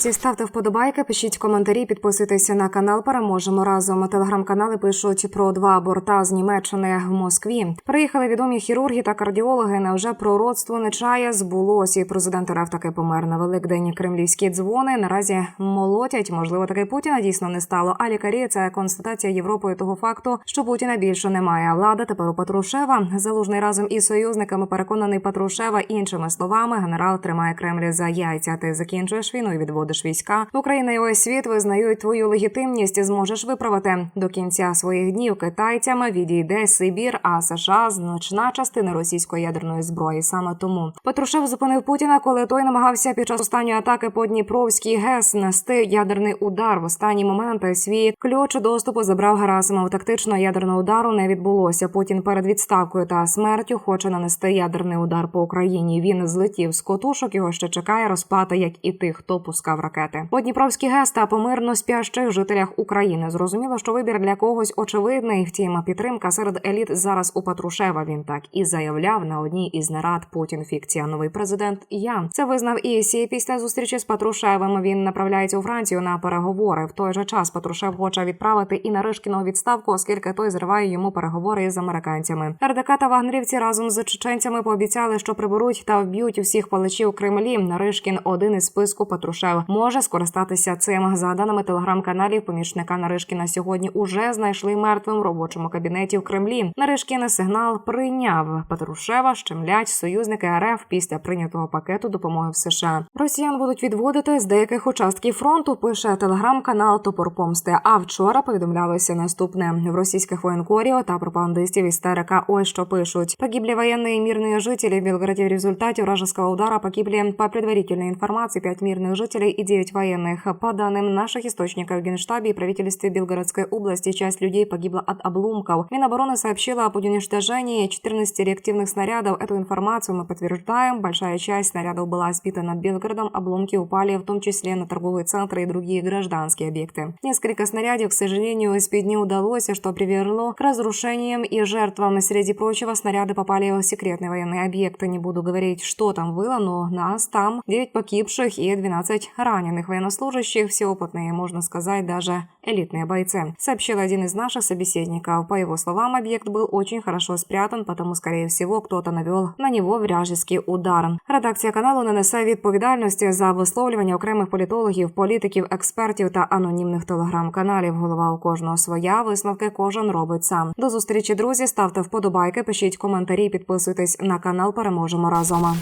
Друзі, ставте вподобайки, пишіть коментарі, підписуйтеся на канал. Переможемо разом. Телеграм-канали пишуть про два аборта з Німеччини в Москві. Приїхали відомі хірурги та кардіологи. Невже пророцтво Нечая збулося? І президент РФ таки помер на Великдень. Кремлівські дзвони наразі молотять. Можливо, таки Путіна дійсно не стало. А лікарі це констатація Європою того факту, що Путіна більше немає. Влада тепер у Патрушева. Залужний разом із союзниками переконаний Патрушева. Іншими словами, генерал тримає Кремль за яйця. Ти закінчуєш війну і відводиш війська. Україна і увесь світ визнають твою легітимність. і Зможеш виправити до кінця своїх днів китайцями. Відійде Сибір, а США значна частина російської ядерної зброї. Саме тому Патрушев зупинив Путіна, коли той намагався під час останньої атаки по Дніпровській ГЕС нести ядерний удар. В останні моменти свій ключ доступу забрав Герасимов. Тактичного ядерного удару не відбулося. Путін перед відставкою та смертю хоче нанести ядерний удар по Україні. Він злетів з котушок. Його ще чекає розплата, як і тих, хто пускав ракети. По Дніпровській ГЕС та по мирно спящих жителях України. Зрозуміло, що вибір для когось очевидний. Втім, підтримка серед еліт зараз у Патрушева. Він так і заявляв на одній із нарад Путін фікція. Новий президент. Я це визнав і Сі після зустрічі з Патрушевим. Він направляється у Францію на переговори. В той же час Патрушев хоче відправити і Наришкіна у відставку, оскільки той зриває йому переговори з американцями. РДК та вагнерівці разом з чеченцями пообіцяли, що приберуть та вб'ють усіх палачів у Кремлі. Наришкін один із списку Патрушев може скористатися цим. За даними телеграм-каналів, помічника Наришкіна сьогодні уже знайшли мертвим в робочому кабінеті в Кремлі. Наришкін сигнал прийняв Патрушева. Щемлять союзники РФ після прийнятого пакету допомоги в США. Росіян будуть відводити з деяких участків фронту. Пише телеграм-канал Топор Помсти. А вчора повідомлялося наступне в російських воєнкорів та пропагандистів із ТРК. Ось що пишуть: погибли военные и мирные жители в Белгороде в результате вражеского удара. Погибли по предварительной информации 5 мирных жителей и 9 военных. По данным наших источников в Генштабе и правительстве Белгородской области, часть людей погибла от обломков. Минобороны сообщила об уничтожении 14 реактивных снарядов. Эту информацию мы подтверждаем. Большая часть снарядов была сбита над Белгородом. Обломки упали в том числе на торговые центры и другие гражданские объекты. Несколько снарядов, к сожалению, сбить не удалось, что привело к разрушениям и жертвам. Среди прочего, снаряды попали в секретные военные объекты. Не буду говорить, что там было, но нас там 9 погибших и 12 раненых военнослужащих. Все опытные, можно сказать, даже элитные бойцы. Сообщил один из наших собеседников. По его словам, объект был очень хорошо спрятан, потому, скорее всего, кто-то навел на него вражеский удар. Редакція каналу не несе відповідальності за висловлювання окремих політологів, політиків, експертів та анонімних телеграм-каналів. Голова у кожного своя висновки кожен робить сам. До зустрічі, друзі. Ставте вподобайки, пишіть коментарі, підписуйтесь на канал. Переможемо разом.